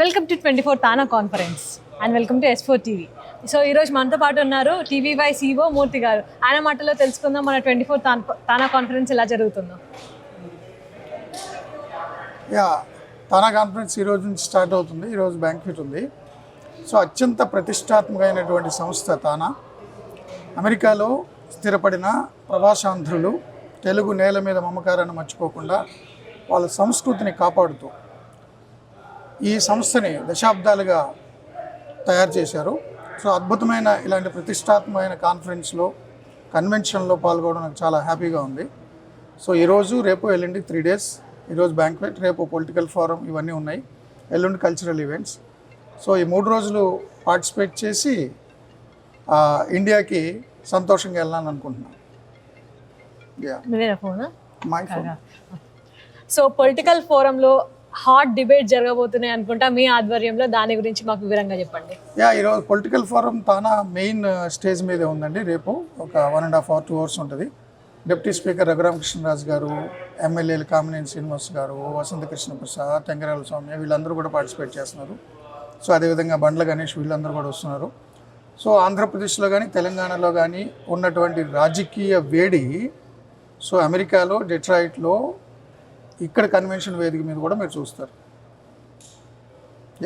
Welcome to twenty four TANA conference and welcome to S four TV so ఈరోజు మనతో పాటు ఉన్నారు TV why CO మూర్తి గారు. ఆయన మాటలో తెలుసుకుందాం మన ట్వంటీ ఫోర్ తానా కాన్ఫరెన్స్ ఎలా జరుగుతుందో. యా తానా కాన్ఫరెన్స్ ఈ రోజు నుంచి స్టార్ట్ అవుతుంది. ఈరోజు బ్యాంక్వెట్ ఉంది. సో అత్యంత ప్రతిష్టాత్మకమైనటువంటి సంస్థ తానా అమెరికాలో స్థిరపడిన ప్రవాసాంధ్రులు తెలుగు నేల మీద మమకారాన్ని మర్చిపోకుండా వాళ్ళ సంస్కృతిని కాపాడుతూ ఈ సంస్థని దశాబ్దాలుగా తయారు చేశారు. సో అద్భుతమైన ఇలాంటి ప్రతిష్టాత్మకమైన కాన్ఫరెన్స్లో కన్వెన్షన్లో పాల్గొనడం నాకు చాలా హ్యాపీగా ఉంది. సో ఈరోజు రేపు ఎల్లుండి త్రీ డేస్ ఈరోజు బ్యాంక్వెట్ రేపు పొలిటికల్ ఫోరం ఇవన్నీ ఉన్నాయి. ఎల్లుండి కల్చరల్ ఈవెంట్స్. సో ఈ మూడు రోజులు పార్టిసిపేట్ చేసి ఇండియాకి సంతోషంగా వెళ్ళాలని అనుకుంటున్నాను. My phone? సో పొలిటికల్ ఫోరంలో హాట్ డిబేట్ జరగబోతున్నాయి అనుకుంటా మీ ఆధ్వర్యంలో దాని గురించి మాకు వివరంగా చెప్పండి. యా ఈరోజు political forum TANA main stage మీదే ఉందండి. రేపు ఒక one and half hour two hours ఉంటుంది. డిప్యూటీ స్పీకర్ రఘురామకృష్ణరాజు గారు ఎమ్మెల్యేలు కామినేని శ్రీనివాస్ గారు వసంత కృష్ణ ప్రసాద్ తెంగరాల స్వామి వీళ్ళందరూ కూడా పార్టిసిపేట్ చేస్తున్నారు. సో అదేవిధంగా బండ్ల గణేష్ వీళ్ళందరూ కూడా వస్తున్నారు. సో ఆంధ్రప్రదేశ్లో కానీ తెలంగాణలో కానీ ఉన్నటువంటి రాజకీయ వేడి సో అమెరికాలో డెట్రాయిట్లో ఇక్కడ కన్వెన్షన్ వేదిక మీద కూడా మీరు చూస్తారు.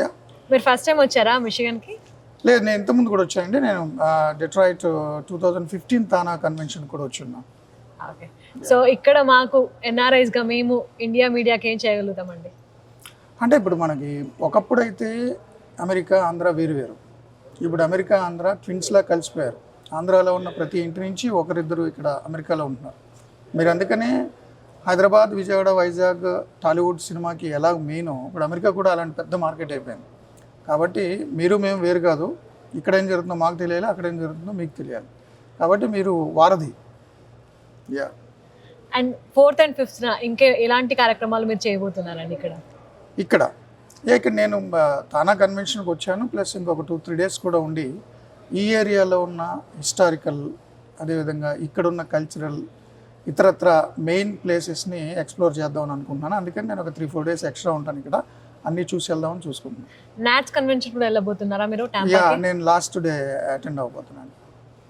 యా మీరు ఫస్ట్ టైం వచ్చారా మిషిగన్కి? లేదు నేను ఇంతకుముందు కూడా వచ్చానండి. నేను Detroit two thousand fifteen TANA convention కూడా వచ్చున్నా. ఓకే. సో ఇక్కడ మాకు ఎన్ఆర్ఐస్గా మేము ఇండియా మీడియాకి ఏం చేయగలుగుతామండి? అంటే ఇప్పుడు మనకి ఒకప్పుడు అయితే అమెరికా ఆంధ్ర వేరు వేరు. ఇప్పుడు అమెరికా ఆంధ్ర ట్విన్స్లా కలిసిపోయారు. ఆంధ్రాలో ఉన్న ప్రతి ఇంటి నుంచి ఒకరిద్దరు ఇక్కడ అమెరికాలో ఉంటున్నారు. మీరు అందుకనే హైదరాబాద్ విజయవాడ వైజాగ్ టాలీవుడ్ సినిమాకి ఎలా మెయిన్ ఇప్పుడు అమెరికా కూడా అలాంటి పెద్ద మార్కెట్ అయిపోయింది. కాబట్టి మీరు మేము వేరు కాదు. ఇక్కడ ఏం జరుగుతుందో మాకు తెలియాలి అక్కడ ఏం జరుగుతుందో మీకు తెలియాలి. కాబట్టి మీరు వారధి. Yeah and fourth and fifth ఇంకే ఎలాంటి కార్యక్రమాలు మీరు చేయబోతున్నారండి ఇక్కడ? ఇక్కడ. ఏ ఇక్కడ నేను తానా కన్వెన్షన్కి వచ్చాను ప్లస్ ఇంకొక టూ త్రీ డేస్ కూడా ఉండి ఈ ఏరియాలో ఉన్న హిస్టారికల్ అదేవిధంగా ఇక్కడ ఉన్న కల్చరల్ ఇతరత్ర మెయిన్ ప్లేసెస్ని ఎక్స్ప్లోర్ చేద్దామని అనుకుంటున్నాను. అందుకని నేను ఒక త్రీ ఫోర్ డేస్ ఎక్స్ట్రా ఉంటాను ఇక్కడ. అన్నీ చూసి వెళ్దామని చూసుకుంటున్నాను. నాట్స్ కన్వెన్షన్ కూడా వెళ్ళబోతున్నారా మీరు? యా నేను లాస్ట్ డే అటెండ్ అవ్వబోతున్నాను.